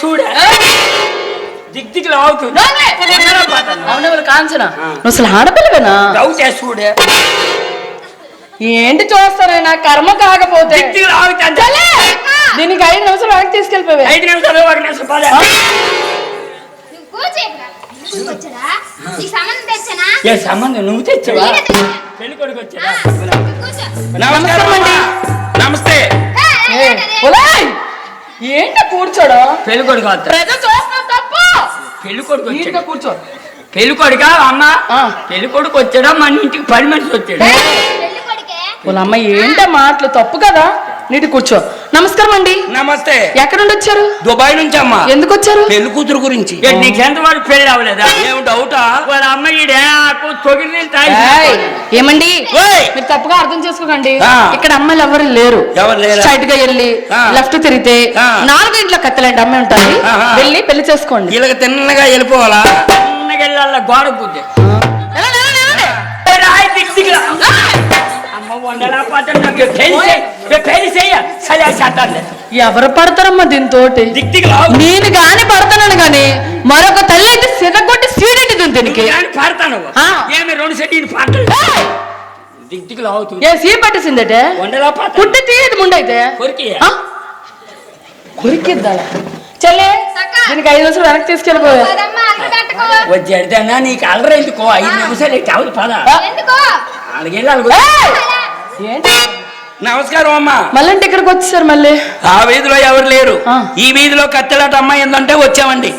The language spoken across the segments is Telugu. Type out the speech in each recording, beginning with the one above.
చూడే దిగ్ దిగ్ లావుతుంది రాలే. అవునే వాళ్ళు కాంచనా నువ్వు అసలు ఆడపిల్లవేనా డౌట్ చూడే ఏంటి చూస్తానే నా కర్మ కాకపోతే దిగ్ దిగ్. దీనికి ఐదు నిమిషాలు వెనక్కి తీసుకెళ్ళిపోవే ఐదు నిమిషాలు ఒక నిమిషం నువ్వు సంబంధం తెచ్చావా. పెళ్ళి కొడుకు కూర్చో నమస్కారం ఏంటి కూర్చోడు? పెళ్ళి కొడుకు తప్పు! పెళ్ళి కొడుకు కూర్చో? పెళ్ళి కొడుకా అమ్మ? ఆ. పెళ్ళి కొడుకు వచ్చాడా? మన ఇంటికి పది మనిషి వచ్చాడు. వాళ్ళ అమ్మ ఏంట మాటలు తప్పు కదా? నీటి కూర్చో. నమస్కారం అండి. నమస్తే. ఎక్కడ నుండి వచ్చారు? దుబాయ్ నుంచి అమ్మా. ఎందుకు వచ్చారు పెళ్ళి కూతురు గురించి. నీకు ఎంతవరకు పెళ్ళి అవ్వలేదా ఏం డౌటా? వాళ్ళ అమ్మ ఈడే ఆకు తొగిరి నీళ్ళు తాగి ఏయ్, ఏమండి? ఓయ్! మీరు తప్పుగా అర్థం చేసుకోకండి. ఇక్కడ అమ్మాయిలు ఎవరు లేరు. ఎవరు లేరా? స్ట్రైట్గా వెళ్ళి. లెఫ్ట్ తిరిగితే. నాలుగు ఇంట్లో కత్తెలాంటి అమ్మాయి ఉంటుంది. వెళ్ళి పెళ్ళి చేసుకోండి. వీళ్ళకి తిన్నగా వెళ్ళిపోవాలా? చిన్నగెళ్ళ గోడ బుద్ధి వెళ్ళండి, వెళ్ళండి, వెళ్ళండి. రాయి దిగ్ దిగ్ లా. అమ్మ వందలా పాటలు నాకు ఎవరు పడతారమ్మా దీంతో నేను గాని పడతానని గాని మరొక తల్లి అయితే సిరగొట్టి సీడెట్టి దీనికి. పాడతాను ఆ. ఏమి రెండు సెట్ పాటలు ఏ సీ పట్టేసిందటే? పుట్టి తీయదు ముండైతే? కొరికి? కొరికిద్దా చెల్లే. దీనికి ఐదు నిమిషాలు వెనక్కి తీసుకెళ్ళిపోయా నీకు ఎందుకో? ఐదు నిమిషాలు ఎట్టి పద. ఎందుకో? అలాగెళ్ళాలి ఏంటి? నమస్కారం అమ్మా. మళ్ళీ ఇక్కడికి వచ్చేసారు మళ్ళీ? ఆ వీధిలో ఎవరు లేరు. ఈ వీధిలో కత్తెలాట అమ్మాయి ఏందంటే వచ్చామండి.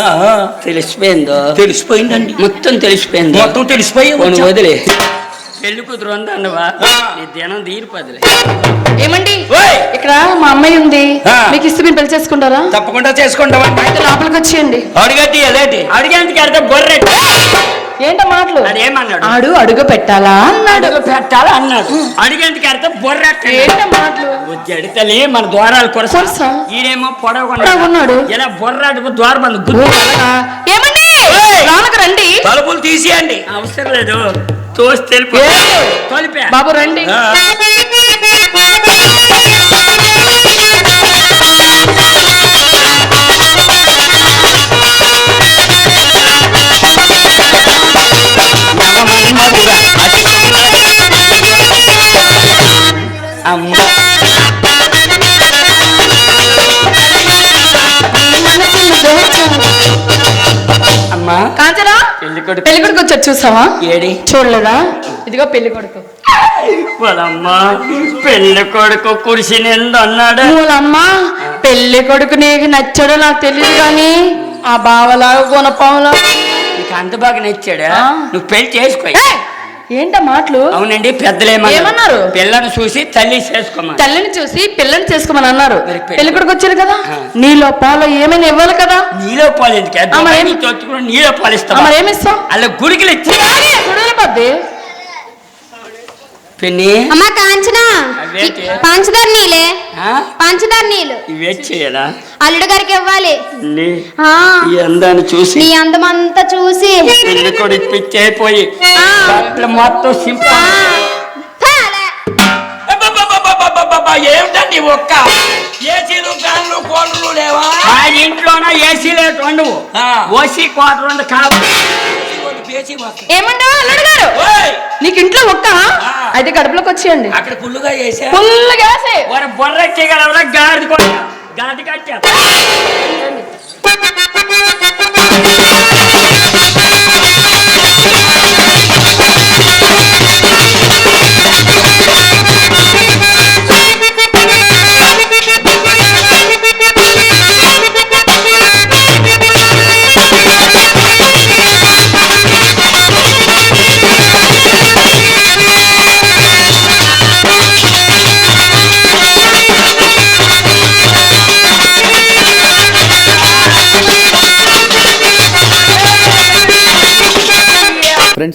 ఆ, తెలిసిపోయిందో? తెలిసిపోయిందండి. మొత్తం తెలిసిపోయింది? మొత్తం తెలిసిపోయి. వదిలే. పెళ్ళి కూతురు ఉందన్నవా. నీ దినం తీరిపోదులే ఏమండి? ఓయ్! ఇక్కడ మా అమ్మాయి ఉంది. మీకు ఇస్తే మీరు పెళ్ళి చేసుకుంటారా? తప్పకుండా చేసుకుంటామండి. అయితే లోపలికి వచ్చేయండి. అడిగట్టి అదేటి? అడిగేందుకు అర్థం బొర్రె. ఏంట మాటలు? అదేమన్నాడు? ఆడు అడుగు పెట్టాలా అన్నాడు. అడుగు పెట్టాలా అన్నాడు? అడిగేందుకు అర్థం బొర్రె ఏంట మాటలు? జడితలే మన ద్వారాలు కొరస? ఈడేమో పొడవుకున్నాడు పొడవుకున్నాడు. ఇలా బొర్రాడు ద్వార బంధు ఓ, అలాగా? ఏమండి? లోనకి రండి. తలుపులు తీసేయండి. అవసరం లేదు. తోసి తెలుపు ఏ? తొలిపా. బాబు రండి. అమ్మ. కాంచనా? పెళ్ళి కొడుకు పెళ్ళి కొడుకు చూసావా? ఏడి? చూడలేదా? ఇదిగో పెళ్ళి కొడుకు వాళ్ళమ్మ పెళ్ళి కొడుకు కురిసి నిండు అన్నాడు మూలమ్మా పెళ్ళి కొడుకు నీకు నచ్చాడో నాకు తెలియదు కానీ ఆ బావలాగా గుణపాములా. నీకు అంత బాగా నచ్చాడా. నువ్వు పెళ్ళి చేసుకో ఏంట మాటలు? అవునండి పెద్దలేమన్నారు ఏమన్నారు? పిల్లను చూసి తల్లి చేసుకోమా తల్లిని చూసి పిల్లని చేసుకోమని అన్నారు. మరి పెళ్ళి- పెళ్ళి కొడుకు వచ్చాడు కదా. నీలో పాలు ఏమైనా ఇవ్వాలి కదా? నీలో పాలు ఎందుకు? ఏమి- నీలో పాలు ఆ, ఇస్తావా? మరి ఏమిస్తాం అలా గుడికి ఇచ్చి పద్ది. పిన్ని? అమ్మ కాంచనా? పంచదార నీళ్ళే? పంచదార నీళ్ళు? ఇవే చేయాలా? అల్లుడు గారికి ఇవ్వాలి. నీ ఆ, ఈ అందాన్ని చూసి. నీ అందమంతా చూసి. పిచ్చి అయిపోయి. బట్టలు మొత్తం సింపుల్ ఏమిటండి ఒక్క? ఏసీలు ఫ్యాన్లు కూలర్లు లేవా? ఇంట్లోన ఏసీ ఆ. ఓసీ క్వార్టర్ ఉంది కావాలి పేచీ మొక్క. ఏమంటా అల్లుడు గారు! నీకు ఇంట్లో ఒక్క. అయితే కడుపులోకి వచ్చేయండి. అక్కడ పుల్లుగా చేసా. వారు బొర్ర చేయగలవరా గాడి కొట్ట. గాడి కట్టా.